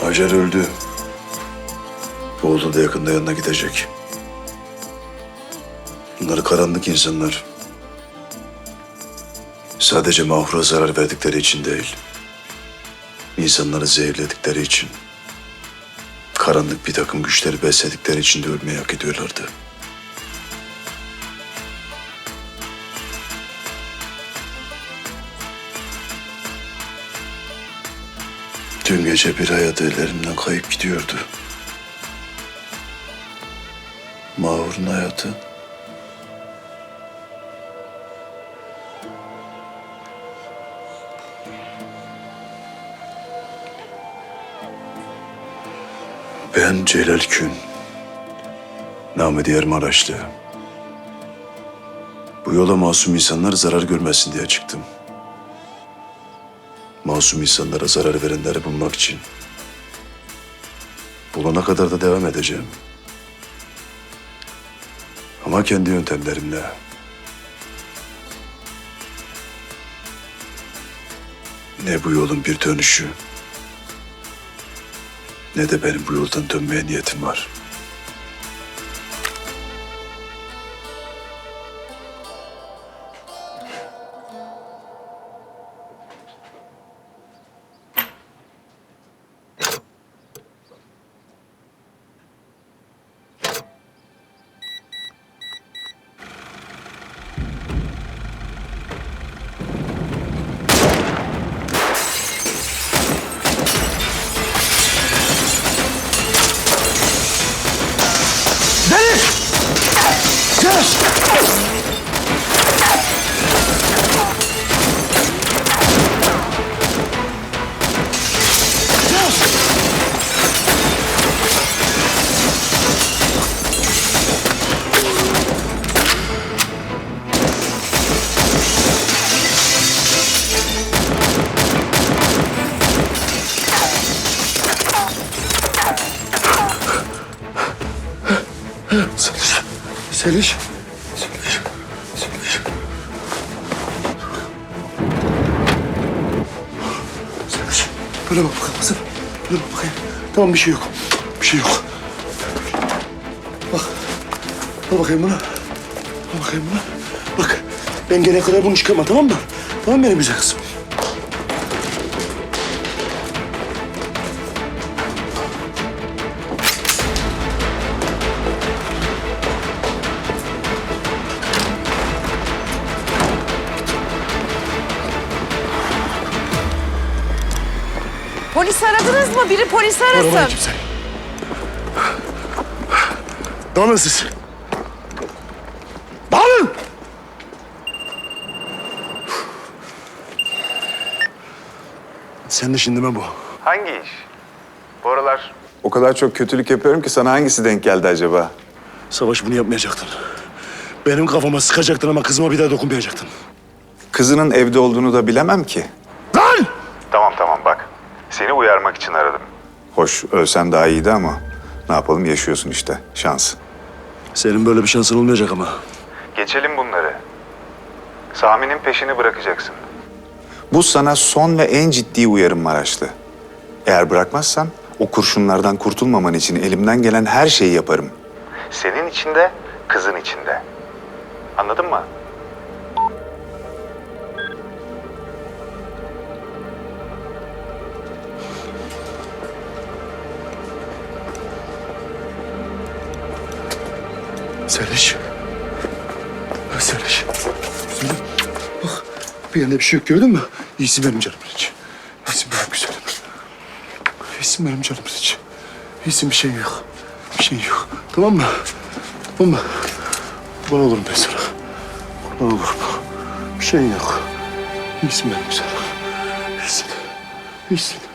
Hacer öldü. Oğlu da yakında yanına gidecek. Bunlar karanlık insanlar. Sadece Mahur'a zarar verdikleri için değil. İnsanları zehirledikleri için. Karanlık bir takım güçleri besledikleri için de ölmeyi hak ediyorlardı. Dün gece bir hayat ellerimden kayıp gidiyordu. Mahur'un hayatı. Ben Celal Kün. Namı diğer Maraşlı. Bu yola masum insanlar zarar görmesin diye çıktım. Masum insanlara zarar verenleri bulmak için. Bulana kadar da devam edeceğim. Ama kendi yöntemlerimle. Ne bu yolun bir dönüşü, ne de benim bu yoldan dönmeye niyetim var. Seliş. Seliş. Seliş. Seliş. Seliş. Böyle bak bakalım kızım. Böyle bak bakayım. Tamam bir şey yok. Bir şey yok. Bak. Bak bakayım buna. Bak bakayım buna. Bak. Ben gelene kadar bunu çıkarma tamam mı? Tamam benim güzel kızım? Polis aradınız mı? Biri polis arasın. kimse. Dağılın siz. Dağılın! Sen de şimdi mi bu? Hangi iş? Bu aralar o kadar çok kötülük yapıyorum ki sana hangisi denk geldi acaba? Savaş bunu yapmayacaktın. Benim kafama sıkacaktın ama kızıma bir daha dokunmayacaktın. Kızının evde olduğunu da bilemem ki. Lan! Tamam tamam bak. Seni uyarmak için aradım. Hoş ölsen daha iyiydi ama ne yapalım yaşıyorsun işte şans. Senin böyle bir şansın olmayacak ama. Geçelim bunları. Sami'nin peşini bırakacaksın. Bu sana son ve en ciddi uyarım Maraşlı. Eğer bırakmazsan o kurşunlardan kurtulmaman için elimden gelen her şeyi yaparım. Senin için de, kızın için de. Anladın mı? Seliş. Seliş. Güzelim. Bak bir yerinde bir şey yok gördün mü? İyisin benim canım hiç. İyisin benim güzelim. İyisin benim canım hiç. İyisin bir şey yok. Bir şey yok. Tamam mı? Tamam mı? Kurban olurum ben sana. Kurban olurum. Bir şey yok. İyisin benim güzelim. İyisin. İyisin.